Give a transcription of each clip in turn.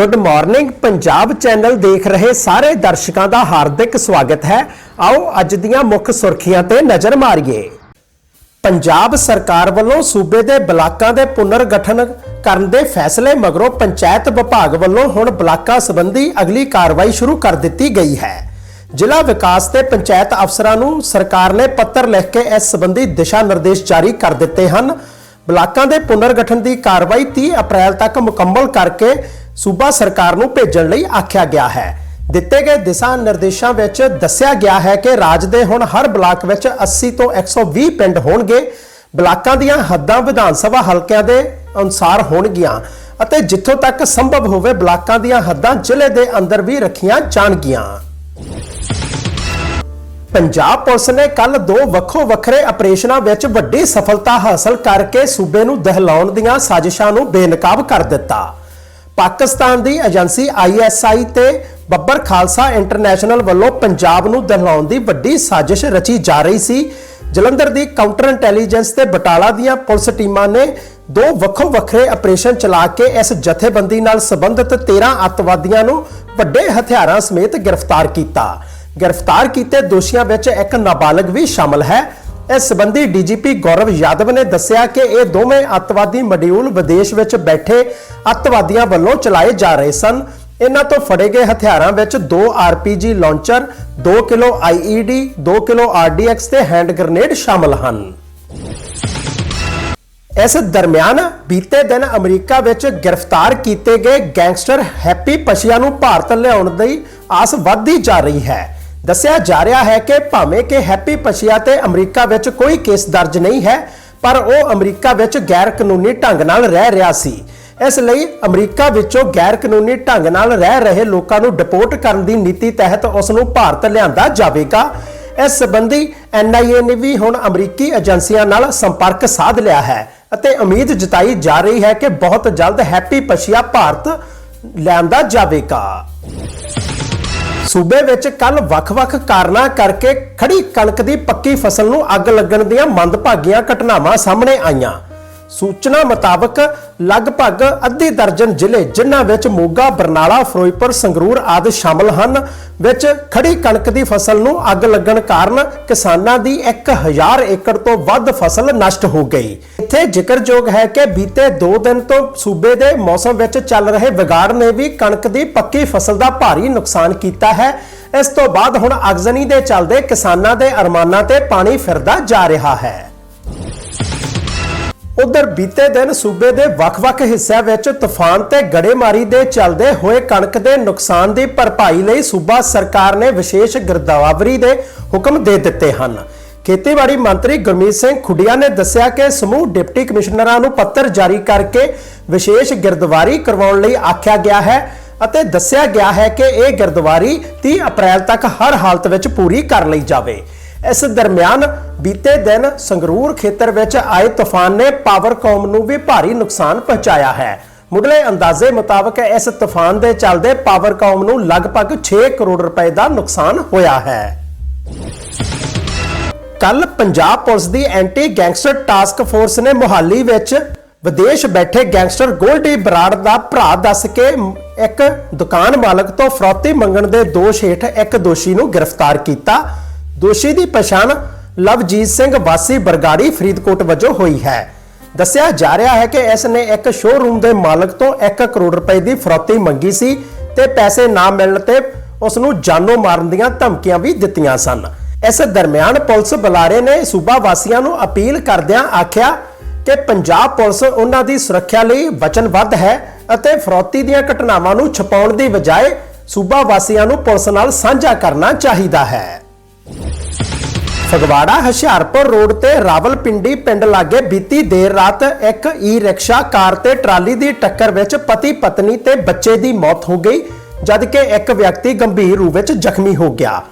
Good morning Punjab channel ਦੇਖ ਰਹੇ ਸਾਰੇ ਦਰਸ਼ਕਾਂ ਦਾ ਹਾਰਦਿਕ ਸਵਾਗਤ ਹੈ। ਆਓ ਅੱਜ ਦੀਆਂ ਮੁੱਖ ਸੁਰਖੀਆਂ ਤੇ ਨਜ਼ਰ ਮਾਰੀਏ। ਪੰਜਾਬ ਸਰਕਾਰ ਵੱਲੋਂ ਸੂਬੇ ਦੇ ਬਲਾਕਾਂ ਦੇ ਪੁਨਰਗਠਨ ਕਰਨ ਦੇ ਫੈਸਲੇ ਮਗਰੋਂ ਪੰਚਾਇਤ ਵਿਭਾਗ ਵੱਲੋਂ ਹੁਣ ਬਲਾਕਾਂ ਸੰਬੰਧੀ ਅਗਲੀ ਕਾਰਵਾਈ ਸ਼ੁਰੂ ਕਰ ਦਿੱਤੀ ਗਈ ਹੈ। ਜ਼ਿਲ੍ਹਾ ਵਿਕਾਸ ਤੇ ਪੰਚਾਇਤ ਅਫਸਰਾਂ ਨੂੰ ਸਰਕਾਰ ਨੇ ਪੱਤਰ ਲਿਖ ਕੇ ਇਸ ਸੰਬੰਧੀ ਦਿਸ਼ਾ ਨਿਰਦੇਸ਼ ਜਾਰੀ ਕਰ ਦਿੱਤੇ ਹਨ। ਬਲਾਕਾਂ ਦੇ ਪੁਨਰਗਠਨ ਦੀ ਕਾਰਵਾਈ 30 ਅਪ੍ਰੈਲ ਤੱਕ ਮੁਕੰਮਲ ਕਰਕੇ ਸੂਬਾ ਸਰਕਾਰ ਨੂੰ ਭੇਜਣ ਲਈ ਆਖਿਆ ਗਿਆ ਹੈ। ਦਿੱਤੇ ਗਏ ਦਿਸ਼ਾ ਨਿਰਦੇਸ਼ਾਂ ਵਿੱਚ ਦੱਸਿਆ ਗਿਆ ਹੈ ਕਿ ਰਾਜ ਦੇ ਹੁਣ ਹਰ ਬਲਾਕ ਵਿੱਚ 80 ਤੋਂ 120 ਪਿੰਡ ਹੋਣਗੇ। ਬਲਾਕਾਂ ਦੀਆਂ ਹੱਦਾਂ ਵਿਧਾਨ ਸਭਾ ਹਲਕਿਆਂ ਦੇ ਅਨੁਸਾਰ ਹੋਣਗੀਆਂ ਅਤੇ ਜਿੱਥੋਂ ਤੱਕ ਸੰਭਵ ਹੋਵੇ ਬਲਾਕਾਂ ਦੀਆਂ ਹੱਦਾਂ ਜ਼ਿਲ੍ਹੇ ਦੇ ਅੰਦਰ ਵੀ ਰੱਖੀਆਂ ਜਾਣਗੀਆਂ। ਪੰਜਾਬ ਪੁਲਿਸ ਨੇ ਕੱਲ ਦੋ ਵੱਖੋ ਵੱਖਰੇ ਆਪਰੇਸ਼ਨਾਂ ਵਿੱਚ ਵੱਡੀ ਸਫਲਤਾ ਹਾਸਲ ਕਰਕੇ ਸੂਬੇ ਨੂੰ ਦਹਿਲਾਉਣ ਦੀਆਂ ਸਾਜ਼ਿਸ਼ਾਂ ਨੂੰ ਬੇਨਕਾਬ ਕਰ ਦਿੱਤਾ। ਪਾਕਿਸਤਾਨ ਦੀ ਏਜੰਸੀ ਆਈਐਸਆਈ ਤੇ ਬੱਬਰ ਖਾਲਸਾ ਇੰਟਰਨੈਸ਼ਨਲ ਵੱਲੋਂ ਪੰਜਾਬ ਨੂੰ ਦਹਿਲਾਉਣ ਦੀ ਵੱਡੀ ਸਾਜ਼ਿਸ਼ ਰਚੀ ਜਾ ਰਹੀ ਸੀ। ਜਲੰਧਰ ਦੀ ਕਾਊਂਟਰ ਇੰਟੈਲੀਜੈਂਸ ਤੇ ਬਟਾਲਾ ਦੀਆਂ ਪੁਲਿਸ ਟੀਮਾਂ ਨੇ ਦੋ ਵੱਖੋ ਵੱਖਰੇ ਆਪਰੇਸ਼ਨ ਚਲਾ ਕੇ ਇਸ ਜਥੇਬੰਦੀ ਨਾਲ ਸੰਬੰਧਿਤ 13 ਅੱਤਵਾਦੀਆਂ ਨੂੰ ਵੱਡੇ ਹਥਿਆਰਾਂ ਸਮੇਤ ਗ੍ਰਿਫਤਾਰ ਕੀਤਾ। ਗ੍ਰਿਫਤਾਰ ਕੀਤੇ ਦੋਸ਼ੀਆਂ ਵਿੱਚ ਇੱਕ ਨਾਬਾਲਗ ਵੀ ਸ਼ਾਮਲ ਹੈ। ਇਸ ਸੰਬੰਧੀ ਡੀਜੀਪੀ ਗੌਰਵ ਯਾਦਵ ਨੇ ਦੱਸਿਆ ਕਿ ਇਹ ਦੋਵੇਂ ਅੱਤਵਾਦੀ ਮੋਡਿਊਲ ਵਿਦੇਸ਼ ਵਿੱਚ ਬੈਠੇ ਅੱਤਵਾਦੀਆਂ ਵੱਲੋਂ ਚਲਾਏ ਜਾ ਰਹੇ ਸਨ। ਇਹਨਾਂ ਤੋਂ ਫੜੇ ਗਏ ਹਥਿਆਰਾਂ ਵਿੱਚ 2 RPG launcher 2 kilo IED 2 kilo RDX ਤੇ ਹੈਂਡ ਗ੍ਰਨੇਡ ਸ਼ਾਮਲ ਹਨ। ਇਸ ਦਰਮਿਆਨ ਬੀਤੇ ਦਿਨ ਅਮਰੀਕਾ ਵਿੱਚ ਗ੍ਰਿਫਤਾਰ ਕੀਤੇ ਗਏ ਗੈਂਗਸਟਰ ਹੈਪੀ ਪਸ਼ੀਆ ਨੂੰ ਭਾਰਤ ਲਿਆਉਣ ਦੀ ਆਸ ਵੱਧਦੀ ਜਾ ਰਹੀ ਹੈ। ਦੱਸਿਆ ਜਾ ਰਿਹਾ ਹੈ ਕਿ ਭਾਵੇਂ ਕਿ ਹੈਪੀ ਪਛੀਆ ਤੇ ਅਮਰੀਕਾ ਵਿੱਚ ਕੋਈ ਕੇਸ ਦਰਜ ਨਹੀਂ ਹੈ, ਪਰ ਉਹ ਅਮਰੀਕਾ ਵਿੱਚ ਗੈਰ ਕਾਨੂੰਨੀ ਢੰਗ ਨਾਲ ਰਹਿ ਰਿਹਾ ਸੀ। ਇਸ ਲਈ ਅਮਰੀਕਾ ਵਿੱਚੋਂ ਗੈਰ ਕਾਨੂੰਨੀ ਢੰਗ ਨਾਲ ਰਹਿ ਰਹੇ ਲੋਕਾਂ ਨੂੰ ਡਿਪੋਰਟ ਕਰਨ ਦੀ ਨੀਤੀ ਤਹਿਤ ਉਸ ਨੂੰ ਭਾਰਤ ਲਿਆਂਦਾ ਜਾਵੇਗਾ। ਇਸ ਸੰਬੰਧੀ ਐਨਆਈਏ ਨੇ ਵੀ ਹੁਣ ਅਮਰੀਕੀ ਏਜੰਸੀਆਂ ਨਾਲ ਸੰਪਰਕ ਸਾਧ ਲਿਆ ਹੈ ਅਤੇ ਉਮੀਦ ਜਤਾਈ ਜਾ ਰਹੀ ਹੈ ਕਿ ਬਹੁਤ ਜਲਦ ਹੈਪੀ ਪਛੀਆ ਭਾਰਤ ਲਿਆਂਦਾ ਜਾਵੇਗਾ। ਸੂਬੇ ਵਿੱਚ ਕੱਲ ਵੱਖ-ਵੱਖ ਕਾਰਨਾਂ ਕਰਕੇ ਖੜੀ ਕਣਕ ਦੀ ਪੱਕੀ ਫਸਲ ਨੂੰ ਅੱਗ ਲੱਗਣ ਦੀਆਂ ਮੰਦਭਾਗੀਆਂ ਘਟਨਾਵਾਂ ਸਾਹਮਣੇ ਆਈਆਂ। ਸੂਚਨਾ ਮੁਤਾਬਕ ਲਗਭਗ ਅੱਧੀ ਦਰਜਨ ਜ਼ਿਲ੍ਹੇ ਜਿਨ੍ਹਾਂ ਵਿੱਚ ਮੋਗਾ, ਬਰਨਾਲਾ, ਫਿਰੋਜ਼ਪੁਰ, ਸੰਗਰੂਰ ਆਦਿ ਸ਼ਾਮਲ ਹਨ ਵਿੱਚ ਖੜੀ ਕਣਕ ਦੀ ਫਸਲ ਨੂੰ ਅੱਗ ਲੱਗਣ ਕਾਰਨ ਕਿਸਾਨਾਂ ਦੀ 1000 ਏਕੜ ਤੋਂ ਵੱਧ ਫਸਲ ਨਸ਼ਟ ਹੋ ਗਈ। ਇੱਥੇ ਜ਼ਿਕਰਯੋਗ ਹੈ ਕਿ ਬੀਤੇ 2 ਦਿਨ ਤੋਂ ਸੂਬੇ ਦੇ ਮੌਸਮ ਵਿੱਚ ਚੱਲ ਰਹੇ ਵਿਗਾੜ ਨੇ ਵੀ ਕਣਕ ਦੀ ਪੱਕੀ ਫਸਲ ਦਾ ਭਾਰੀ ਨੁਕਸਾਨ ਕੀਤਾ ਹੈ। ਇਸ ਤੋਂ ਬਾਅਦ ਹੁਣ ਅਗਜ਼ਨੀ ਦੇ ਚੱਲਦੇ ਕਿਸਾਨਾਂ ਦੇ ਅਰਮਾਨਾਂ ਤੇ ਪਾਣੀ ਫਿਰਦਾ ਜਾ ਰਿਹਾ ਹੈ। ਉਧਰ ਬੀਤੇ ਦਿਨ ਸੂਬੇ ਦੇ ਵੱਖ-ਵੱਖ ਹਿੱਸਿਆਂ ਵਿੱਚ ਤੂਫਾਨ ਤੇ ਗੜੇਮਾਰੀ ਦੇ ਚੱਲਦੇ ਹੋਏ ਕਣਕ ਦੇ ਨੁਕਸਾਨ ਦੀ ਭਰਪਾਈ ਲਈ ਸੂਬਾ ਸਰਕਾਰ ਨੇ ਵਿਸ਼ੇਸ਼ ਗਿਰਦਾਵਰੀ ਦੇ ਹੁਕਮ ਦੇ ਦਿੱਤੇ ਹਨ। ਖੇਤੀਬਾੜੀ ਮੰਤਰੀ ਗੁਰਮੀਤ ਸਿੰਘ ਖੁੱਡੀਆਂ ਨੇ ਦੱਸਿਆ ਕਿ ਸਮੂਹ ਡਿਪਟੀ ਕਮਿਸ਼ਨਰਾਂ ਨੂੰ ਪੱਤਰ ਜਾਰੀ ਕਰਕੇ ਵਿਸ਼ੇਸ਼ ਗਿਰਦਵਾਰੀ ਕਰਵਾਉਣ ਲਈ ਆਖਿਆ ਗਿਆ ਹੈ ਅਤੇ ਦੱਸਿਆ ਗਿਆ ਹੈ ਕਿ ਇਹ ਗਿਰਦਵਾਰੀ 30 ਅਪ੍ਰੈਲ ਤੱਕ ਹਰ ਹਾਲਤ ਵਿੱਚ ਪੂਰੀ ਕਰ ਲਈ ਜਾਵੇ। ਇਸ ਦਰਮਿਆਨ ਬੀਤੇ ਦਿਨ ਸੰਗਰੂਰ ਖੇਤਰ ਵਿੱਚ ਆਏ ਤੂਫਾਨ ਨੇ ਪਾਵਰਕੌਮ ਨੂੰ ਵੀ ਭਾਰੀ ਨੁਕਸਾਨ ਪਹੁੰਚਾਇਆ ਹੈ। ਮੁੱਢਲੇ ਅੰਦਾਜ਼ੇ ਮੁਤਾਬਕ ਇਸ ਤੂਫਾਨ ਦੇ ਚੱਲਦੇ ਪਾਵਰਕੌਮ ਨੂੰ ਲਗਭਗ 6 ਕਰੋੜ ਰੁਪਏ ਦਾ ਨੁਕਸਾਨ ਹੋਇਆ ਹੈ। ਕੱਲ ਪੰਜਾਬ ਪੁਲਿਸ ਦੀ ਐਂਟੀ ਗੈਂਗਸਟਰ ਟਾਸਕ ਫੋਰਸ ਨੇ ਮੁਹਾਲੀ ਵਿੱਚ ਵਿਦੇਸ਼ ਬੈਠੇ ਗੈਂਗਸਟਰ ਗੋਲਡੀ ਬਰਾੜ ਦਾ ਭਰਾ ਦੱਸ ਕੇ ਇੱਕ ਦੁਕਾਨ ਮਾਲਕ ਤੋਂ ਫਰੌਤੀ ਮੰਗਣ ਦੇ ਦੋਸ਼ ਹੇਠ ਇੱਕ ਦੋਸ਼ੀ ਨੂੰ ਗ੍ਰਿਫਤਾਰ ਕੀਤਾ। ਦੋਸ਼ੀ ਦੀ ਪਛਾਣ ਲਵਜੀਤ ਸਿੰਘ ਵਾਸੀ ਬਰਗਾੜੀ ਫਰੀਦਕੋਟ ਵਜੋਂ ਹੋਈ ਹੈ। ਦੱਸਿਆ ਜਾ ਰਿਹਾ ਹੈ ਕਿ ਇਸ ਨੇ ਇੱਕ ਸ਼ੋਰੂਮ ਦੇ ਮਾਲਕ ਤੋਂ 1 ਕਰੋੜ ਰੁਪਏ ਦੀ ਫਰੌਤੀ ਮੰਗੀ ਸੀ ਤੇ ਪੈਸੇ ਨਾ ਮਿਲਣ ਤੇ ਉਸ ਨੂੰ ਜਾਨੋਂ ਮਾਰਨ ਦੀਆਂ ਧਮਕੀਆਂ ਵੀ ਦਿੱਤੀਆਂ ਸਨ। ਇਸ ਦਰਮਿਆਨ ਪੁਲਿਸ ਬੁਲਾਰੇ ਨੇ ਸੂਬਾ ਵਾਸੀਆਂ ਨੂੰ ਅਪੀਲ ਕਰਦਿਆਂ ਆਖਿਆ ਕਿ ਪੰਜਾਬ ਪੁਲਿਸ ਉਹਨਾਂ ਦੀ ਸੁਰੱਖਿਆ ਲਈ ਵਚਨਬੱਧ ਹੈ ਅਤੇ ਫਰੌਤੀ ਦੀਆਂ ਘਟਨਾਵਾਂ ਨੂੰ ਛਪਾਉਣ ਦੀ ਬਜਾਏ ਸੂਬਾ ਵਾਸੀਆਂ ਨੂੰ ਪੁਲਿਸ ਨਾਲ ਸਾਂਝਾ ਕਰਨਾ ਚਾਹੀਦਾ ਹੈ। ਫਗਵਾੜਾ, ਹੁਸ਼ਿਆਰਪੁਰ ਰੋਡ ਤੇ ਰਾਵਲਪਿੰਡੀ ਪਿੰਡ ਲਾਗੇ ਬੀਤੀ ਦੇਰ ਰਾਤ ਇੱਕ ਈ-ਰਿਕਸ਼ਾ ਕਾਰ ਤੇ ਟਰਾਲੀ ਦੀ ਟੱਕਰ ਵਿੱਚ ਪਤੀ ਪਤਨੀ ਤੇ ਬੱਚੇ ਦੀ ਮੌਤ ਹੋ ਗਈ, ਜਦਕਿ ਇੱਕ ਵਿਅਕਤੀ ਗੰਭੀਰ ਰੂਪ ਵਿੱਚ ਜ਼ਖਮੀ ਹੋ ਗਿਆ।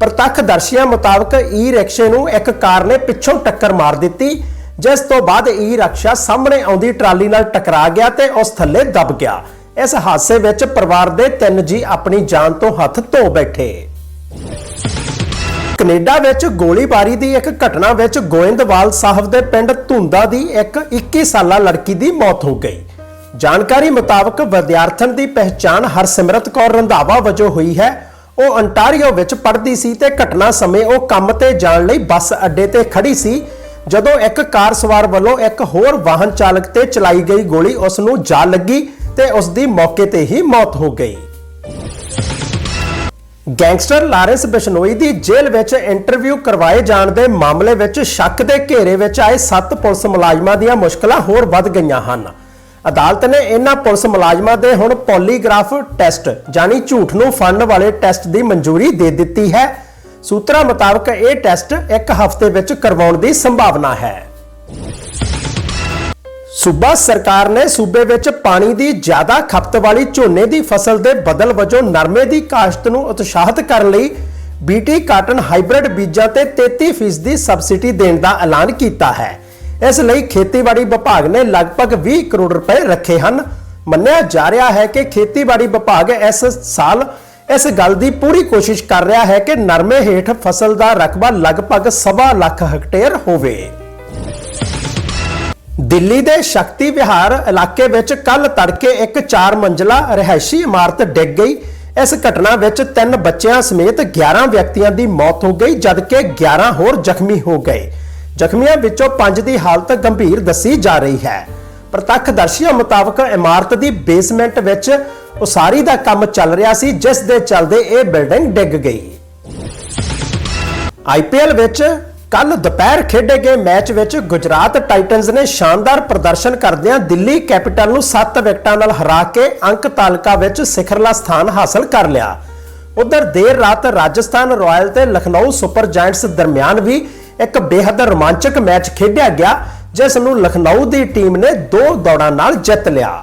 ਪ੍ਰਤੱਖਦਰਸ਼ੀਆਂ ਮੁਤਾਬਕ ਈ-ਰਿਕਸ਼ੇ ਨੂੰ ਇੱਕ ਕਾਰ ਨੇ ਪਿੱਛੋਂ ਟੱਕਰ ਮਾਰ ਦਿੱਤੀ, ਜਿਸ ਤੋਂ ਬਾਅਦ ਈ-ਰਿਕਸ਼ਾ ਸਾਹਮਣੇ ਆਉਂਦੀ ਟਰਾਲੀ ਨਾਲ ਟਕਰਾ ਗਿਆ ਤੇ ਉਸ ਥੱਲੇ ਦਬ ਗਿਆ। ਇਸ ਹਾਦਸੇ ਵਿੱਚ ਪਰਿਵਾਰ ਦੇ ਤਿੰਨ ਜੀ ਆਪਣੀ ਜਾਨ ਤੋਂ ਹੱਥ ਧੋ ਬੈਠੇ। ਕੈਨੇਡਾ ਵਿੱਚ ਗੋਲੀਬਾਰੀ ਦੀ ਇੱਕ ਘਟਨਾ ਵਿੱਚ ਗੋਇੰਦਵਾਲ ਸਾਹਿਬ ਦੇ ਪਿੰਡ ਧੁੰਦਾ ਦੀ ਇੱਕ 21 ਸਾਲਾ ਲੜਕੀ ਦੀ ਮੌਤ ਹੋ ਗਈ। ਜਾਣਕਾਰੀ ਮੁਤਾਬਕ ਵਿਦਿਆਰਥਣ ਦੀ ਪਹਿਚਾਣ ਹਰਸਿਮਰਤ ਕੌਰ ਰੰਧਾਵਾ ਵਜੋਂ ਹੋਈ ਹੈ। ਉਹ ਅੰਟਾਰੀਓ ਵਿੱਚ ਪੜ੍ਹਦੀ ਸੀ ਤੇ ਘਟਨਾ ਸਮੇਂ ਉਹ ਕੰਮ ਤੇ ਜਾਣ ਲਈ ਬੱਸ ਅੱਡੇ ਤੇ ਖੜੀ ਸੀ। ਜਦੋਂ ਇੱਕ ਕਾਰ ਸਵਾਰ ਵੱਲੋਂ ਇੱਕ ਹੋਰ ਵਾਹਨ ਚਾਲਕ ਤੇ ਚਲਾਈ ਗਈ ਗੋਲੀ ਉਸ ਨੂੰ ਜਾ ਲੱਗੀ ਤੇ ਉਸ ਦੀ ਮੌਕੇ ਤੇ ਹੀ ਮੌਤ ਹੋ ਗਈ। ਗੈਂਗਸਟਰ ਲਾਰੈਂਸ ਬਿਸ਼ਨੋਈ ਦੀ ਜੇਲ੍ਹ ਵਿੱਚ ਇੰਟਰਵਿਊ ਕਰਵਾਏ ਜਾਣ ਦੇ ਮਾਮਲੇ ਵਿੱਚ ਸ਼ੱਕ ਦੇ ਘੇਰੇ ਵਿੱਚ ਆਏ 7 ਪੁਲਿਸ ਮੁਲਾਜ਼ਮਾਂ ਦੀਆਂ ਮੁਸ਼ਕਲਾਂ ਹੋਰ ਵੱਧ ਗਈਆਂ ਹਨ। ਅਦਾਲਤ ਨੇ ਇਹਨਾਂ ਪੁਲਿਸ ਮੁਲਾਜ਼ਮਾਂ ਦੇ ਹੁਣ ਪੋਲੀਗ੍ਰਾਫ ਟੈਸਟ ਜਾਨੀ ਝੂਠ ਨੂੰ ਫੜਨ ਵਾਲੇ ਟੈਸਟ ਦੀ ਮਨਜ਼ੂਰੀ ਦੇ ਦਿੱਤੀ ਹੈ। ਸੂਤਰਾਂ ਮੁਤਾਬਕ ਇਹ ਟੈਸਟ ਇੱਕ ਹਫ਼ਤੇ ਵਿੱਚ ਕਰਵਾਉਣ ਦੀ ਸੰਭਾਵਨਾ ਹੈ। ਸੂਬਾ ਸਰਕਾਰ ਨੇ ਸੂਬੇ ਵਿੱਚ ਪਾਣੀ ਦੀ ਜ਼ਿਆਦਾ ਖਪਤ ਵਾਲੀ ਝੋਨੇ ਦੀ ਫਸਲ ਦੇ ਬਦਲ ਵਜੋਂ ਨਰਮੇ ਦੀ ਕਾਸ਼ਤ ਨੂੰ ਉਤਸ਼ਾਹਿਤ ਕਰਨ ਲਈ ਬੀਟੀ ਕਾਟਨ ਹਾਈਬ੍ਰਿਡ ਬੀਜਾਂ ਤੇ 33% ਦੀ ਸਬਸਿਡੀ ਦੇਣ ਦਾ ਐਲਾਨ ਕੀਤਾ ਹੈ। ਇਸ ਲਈ ਖੇਤੀਬਾੜੀ ਵਿਭਾਗ ਨੇ ਲਗਭਗ 20 ਕਰੋੜ ਰੁਪਏ ਰੱਖੇ ਹਨ। ਮੰਨਿਆ ਜਾ ਰਿਹਾ ਹੈ ਕਿ ਖੇਤੀਬਾੜੀ ਵਿਭਾਗ ਇਸ ਸਾਲ ਇਸ ਗੱਲ ਦੀ ਪੂਰੀ ਕੋਸ਼ਿਸ਼ ਕਰ ਰਿਹਾ ਹੈ ਕਿ ਨਰਮੇ ਹੇਠ ਫਸਲ ਦਾ ਰਕਬਾ ਲਗਭਗ ਸਵਾ ਲੱਖ ਹੈਕਟੇਅਰ ਹੋਵੇ। ਦਿੱਲੀ ਦੇ ਸ਼ਕਤੀ ਵਿਹਾਰ ਇਲਾਕੇ ਵਿੱਚ ਕੱਲ ਤੜਕੇ ਇੱਕ 4 ਮੰਜ਼ਲਾ ਰਹਿائشੀ ਇਮਾਰਤ ਡਿੱਗ ਗਈ। ਇਸ ਘਟਨਾ ਵਿੱਚ ਤਿੰਨ ਬੱਚਿਆਂ ਸਮੇਤ 11 ਵਿਅਕਤੀਆਂ ਦੀ ਮੌਤ ਹੋ ਗਈ, ਜਦਕਿ 11 ਹੋਰ ਜ਼ਖਮੀ ਹੋ ਗਏ। ਜ਼ਖਮੀਆਂ ਵਿੱਚੋਂ ਪੰਜ ਦੀ ਹਾਲਤ ਗੰਭੀਰ ਦੱਸੀ ਜਾ ਰਹੀ ਹੈ। ਪ੍ਰਤੱਖ ਦਰਸ਼ੀਆਂ ਮੁਤਾਬਕ ਇਮਾਰਤ ਦੀ ਬੇਸਮੈਂਟ ਵਿੱਚ ਉਸਾਰੀ ਦਾ ਕੰਮ ਚੱਲ ਰਿਹਾ ਸੀ, ਜਿਸ ਦੇ ਚਲਦੇ ਇਹ ਬਿਲਡਿੰਗ ਡਿੱਗ ਗਈ। ਆਈਪੀਐਲ ਵਿੱਚ ਕੱਲ ਦੁਪਹਿਰ ਖੇਡੇ ਗਏ ਮੈਚ ਵਿੱਚ ਗੁਜਰਾਤ ਟਾਈਟਨਜ਼ ਨੇ ਸ਼ਾਨਦਾਰ ਪ੍ਰਦਰਸ਼ਨ ਕਰਦਿਆਂ ਦਿੱਲੀ ਕੈਪੀਟਲ ਨੂੰ 7 ਵਿਕਟਾਂ ਨਾਲ ਹਰਾ ਕੇ ਅੰਕ ਤਾਲਕਾ ਵਿੱਚ ਸਿਖਰਲਾ ਸਥਾਨ ਹਾਸਲ ਕਰ ਲਿਆ। ਉਧਰ ਦੇਰ ਰਾਤ ਰਾਜਸਥਾਨ ਰਾਇਲ ਤੇ ਲਖਨਊ ਸੁਪਰ ਜਾਇੰਟਸ ਦਰਮਿਆਨ ਵੀ ਇੱਕ ਬੇਹੱਦ ਰੋਮਾਂਚਕ ਮੈਚ ਖੇਡਿਆ ਗਿਆ, ਜਿਸ ਨੂੰ ਲਖਨਊ ਦੀ ਟੀਮ ਨੇ ਦੋ ਦੌੜਾਂ ਨਾਲ ਜਿੱਤ ਲਿਆ।